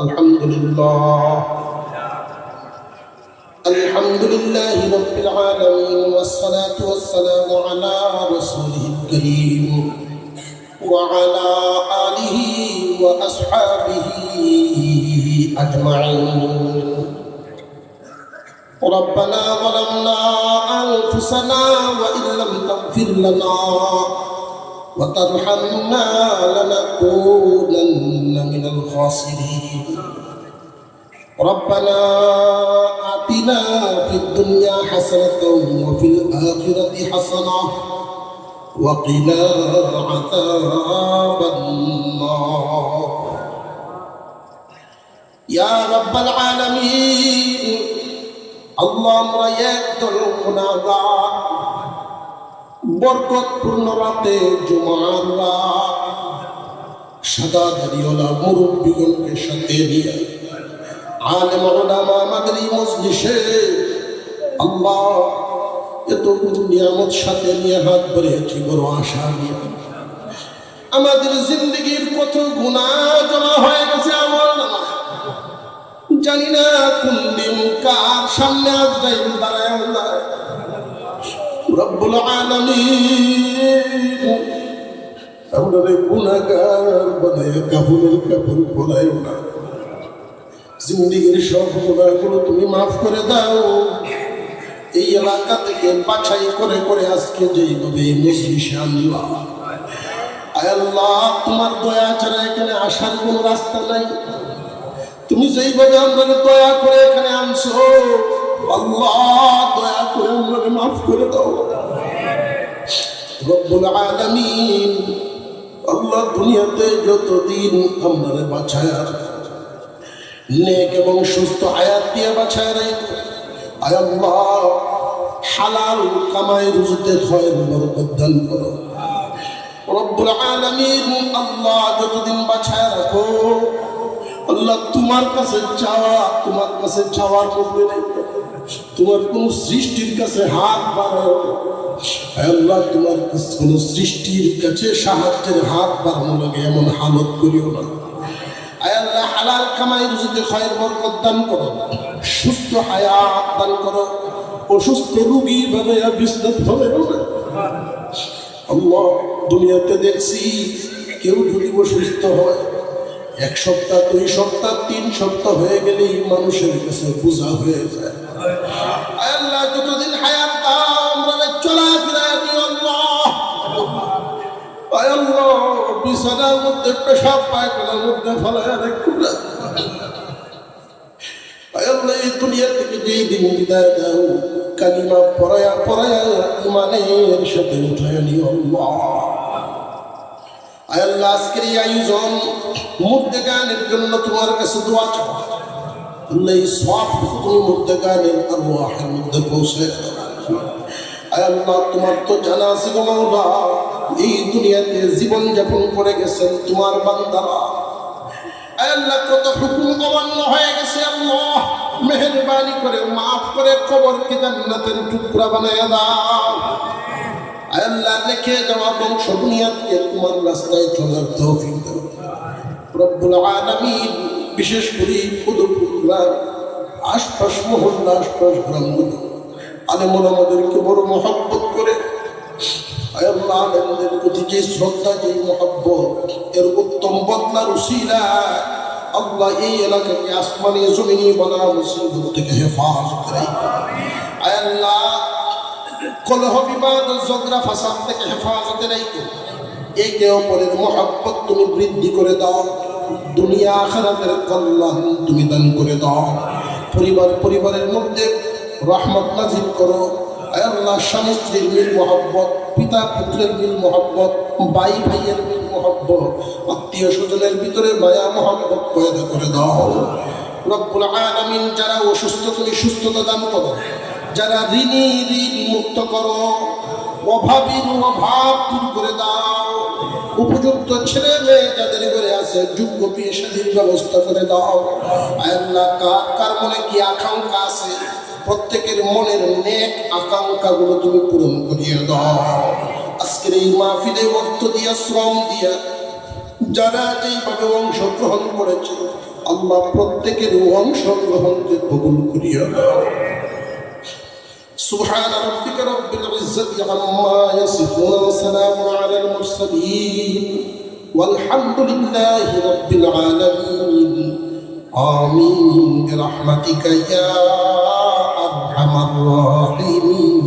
الحمد لله الحمد لله رب العالمين والصلاة والسلام على رسوله الكريم وعلى آله وأصحابه أجمعين. ربنا ظلمنا أنفسنا وإن لم تغفر لنا وترحمنا لنكونن من الخاسرين. ربنا آتنا في الدنيا حسنة وفي الآخرة حسنة وقنا عذاب النار. يا رب العالمين اللهم يقتل غناغا বরকতপূর্ণ রাতে জুমার রাত। সাদা দাড়িওয়ালা মুরব্বীগণকে সাথে নিয়ে আলেম ওলামা আমাদের এই মজলিসে আল্লাহ এত নিয়ামত সাথে নিয়ে হাত ধরেছি বড় আশা নিয়ে। আমাদের জিন্দগির কত গুণা জমা হয়ে গেছে আমার জানি না কোন দিন কার সামনে আজরাইল দাঁড়ায় আল্লাহ। রব্বুল আলামিন। আমরা গুনাহগার বানায় কাফনের কাপড় পরায় না। জিন্দিগির সব গুণাগুলো তুমি মাফ করে দাও। এই এলাকা থেকে বাছাই করে করে আজকে যেইভাবে মজলিসে আনলা আল্লাহ, তোমার দয়া ছাড়া এখানে আসার কোন রাস্তা নাই। তুমি যেইভাবে আমরা দয়া করে এখানে আনছো আল্লাহ, দয়া করে আমরা করে দাও। রব্বুল আল্লাহ দুনিয়াতে যতদিন আমরা বাছায় নেক এবং সুস্থ আয়াত দিয়ে বাছায় রাখো। আয় হালাল কামাই রুজিতে খয়ের বরকত দান করো। রব্বুল আলামিন আল্লাহ যতদিন বাছায় রাখো, আল্লাহ তোমার কাছে চাওয়া, তোমার কাছে চাওয়ার নেই। তোমার কোন সৃষ্টির কাছে হাত বাড়াও আল্লাহ, তোমার কোন সৃষ্টির কাছে সাহায্যের হাত বাড়ানো লাগে এমন হালত করিও না। আল্লাহ, হালাল কামাই রুজিতে খয়ের বরকত দান করো। সুস্থ হায়াত দান করো। অসুস্থ রুগী ভাবে বিস্তার আল্লাহ, দুনিয়াতে দেখছি কেউ যদি অসুস্থ হয়, এক সপ্তাহ, দুই সপ্তাহ, তিন সপ্তাহ হয়ে গেলেই মানুষের কাছে বোঝা হয়ে যায়। বিছানার মধ্যে পেশাব পায়খানার মধ্যে ফেলায় রেখো না আয় আল্লাহ, এই দুনিয়া থেকে যেই দিন বিদায় দাও, কালিমা পড়ায়া পড়ায়া ইমানের সাথে উঠায় নিও আল্লাহ। আল্লাহ, আজকের এই আয়োজন জন্য তোমার তো জানা আছে এই দুনিয়াতে জীবন যাপন করে গেছেন তোমার বান্দারা। আল্লাহ, কত হুকুম অমান্য হয়ে গেছে আল্লাহ। মেহরবানি করে, মাফ করে জান্নাতের টুকরা বানায় দাও। আল্লাহ যাওয়া বংশ তোমার রাস্তায় চলার রব্বুল আলামিন, বিশেষ করে উদপুর আশপাশ মহল্লা, আশপাশ গ্রামগুলো আলেমন আমাদেরকে বড় মহব্বত আলেমদের প্রতি যে শ্রদ্ধা, যে মহব্বত, এর উত্তম বদলার উসিলা আল্লাহ এই এলাকাকে আসমানি, জমিনি বলা মুসিবত থেকে হেফাজত করে আল্লাহ, কলহ বিবাদ, ঝগড়া, ফাসাদ থেকে হেফাজতে রাখো একে অপরের মহাব্বত তুমি বৃদ্ধি করে দাও। দুনিয়া আখারাতের কল্যাণ তুমি দান করে দাও। পরিবার, পরিবারের মধ্যে রহমত নাজিব করো। আল্লাহ স্বামী স্ত্রীর মহব্বত পিতা, পুত্রের মিল মহব্বত ভাই ভাইয়ের মিল মহব্বত। আত্মীয় স্বজনের ভিতরে মায়া মহব্বত পয়দা করে দাও। রব্বুল আলামিন যারা অসুস্থ তুমি সুস্থতা দান করো। যারা ঋণী ঋণ মুক্ত করো অভাবীর অভাব দূর করে দাও। উপযুক্ত ছেলে মেয়ে যাদের ঘরে আছে, যোগ্য পেশাদির ব্যবস্থা করে দাও। আল্লাহ কার মনে কি আকাঙ্ক্ষা আছে? প্রত্যেকের মনের নেক আকাঙ্ক্ষাগুলো তুমি পূরণ করিয়ে দাও আজকের এই মাহফিলে অর্থ দিয়া শ্রম দিয়া যারা যেইভাবে অংশগ্রহণ করেছে আল্লাহ প্রত্যেকের অংশগ্রহণকে কবুল করিয়া দাও سبحان ربك رب العزة عما يصفون وسلام على المرسلين والحمد لله رب العالمين آمين برحمتك يا أرحم الراحمين